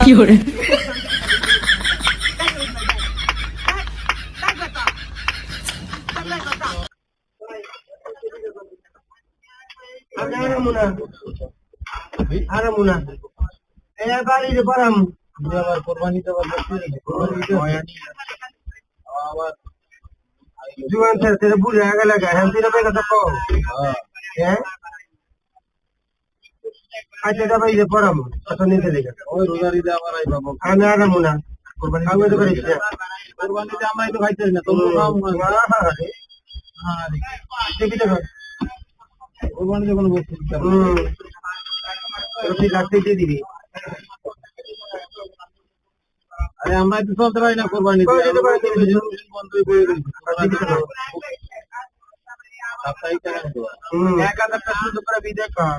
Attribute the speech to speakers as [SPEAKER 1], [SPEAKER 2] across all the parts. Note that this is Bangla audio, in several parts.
[SPEAKER 1] 有人
[SPEAKER 2] ，আমি আরামু না আরামু না এই বাড়িতে
[SPEAKER 3] আবার কোরবানিতে আবার আবার
[SPEAKER 2] জীবন ছেড়ে ছেড়ে বুড়ে আগে আচ্ছা এটা বাড়িতে পড়াম কত নিতে লেগে
[SPEAKER 3] ওই রোজারিতে আবার আইবা
[SPEAKER 2] আমি আরামু না। কোরবানি আমি তো করিস না।
[SPEAKER 3] কোরবানিতে আমরাই তো খাইতেছি না হ্যাঁ
[SPEAKER 2] দেখি দেখো
[SPEAKER 3] কোরবানিতে কোনো বস্তু।
[SPEAKER 2] হুম লাগতে দিয়ে দিবি।
[SPEAKER 3] আরে আমরা তো চলতে পারি না কোরবানিতে
[SPEAKER 2] কই যেতে পারি না?
[SPEAKER 3] বন্ধই করে দিয়েছি
[SPEAKER 2] দেখি দেখো
[SPEAKER 3] সাপ্তাহিক টাকা নিতে
[SPEAKER 2] এক হাজার টাকা শুধু করে। বিদেশ
[SPEAKER 3] হ্যাঁ?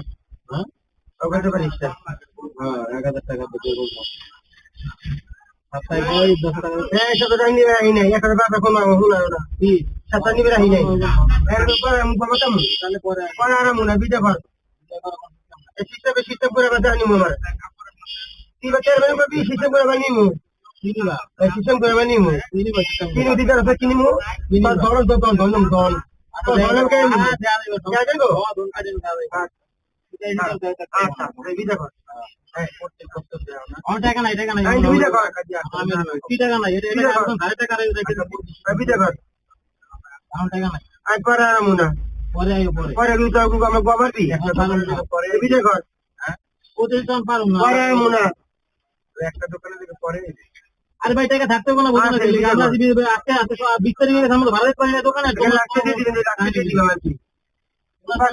[SPEAKER 2] ওখানে পারিস না
[SPEAKER 3] হ্যাঁ এক হাজার টাকা বলব।
[SPEAKER 2] পরে
[SPEAKER 3] পরে
[SPEAKER 2] পরে বিদে কর এই সিস্টেমে করে বানিমু কিনু রাস্তা কিনিমু তোর ধরন ধরন ধরন। ধরন কে একটা দোকানে থেকে পরে
[SPEAKER 3] আরে ভাই টাকা থাকতে কোনো বোঝা না
[SPEAKER 2] আচ্ছা, আছে।
[SPEAKER 3] আমরা আজকে আজকে আমরা ভালো না দোকানে না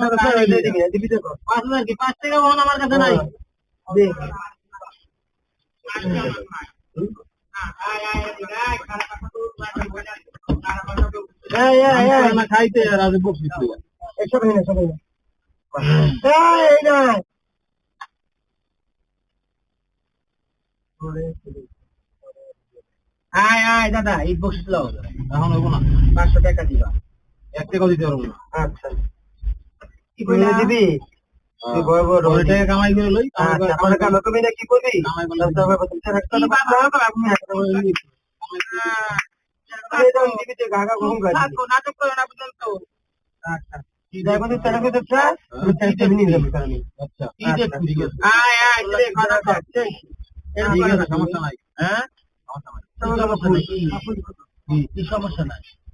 [SPEAKER 2] দাদা এই বক্স লো
[SPEAKER 3] এখন
[SPEAKER 2] পাঁচশো টাকা দিবা।
[SPEAKER 3] এক টাকা দিতে পারব না।
[SPEAKER 2] আচ্ছা। কি করে দিবি
[SPEAKER 3] কামাই করে লই
[SPEAKER 2] আচ্ছা তুমি কি করবি? নাটক করো না পর্যন্ত। আচ্ছা
[SPEAKER 3] আচ্ছা। ঠিক আছে। সমস্যা নাই।
[SPEAKER 2] হ্যাঁ
[SPEAKER 3] সমস্যা নাই?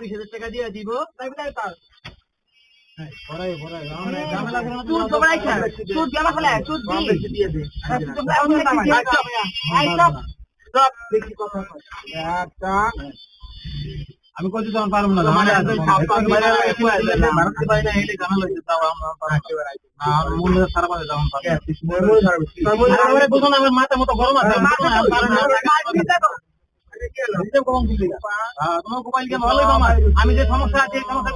[SPEAKER 3] বিশ হাজার টাকা দিয়ে দিব।
[SPEAKER 2] একটা
[SPEAKER 3] আমি কইছি তখন পারব না
[SPEAKER 2] একদম পাবি
[SPEAKER 3] বাইরে
[SPEAKER 2] না,
[SPEAKER 3] একটু আসলে না, ভারতে বাইরে না, হেঁটে ঝামেলা হয়েছে, তাও আমরা পারব না। না, আমার মন মেজাজ খারাপ আছে, পারব আমারে মাথা মতো গরম আছে, আমি যে সমস্যা আছে সমস্যা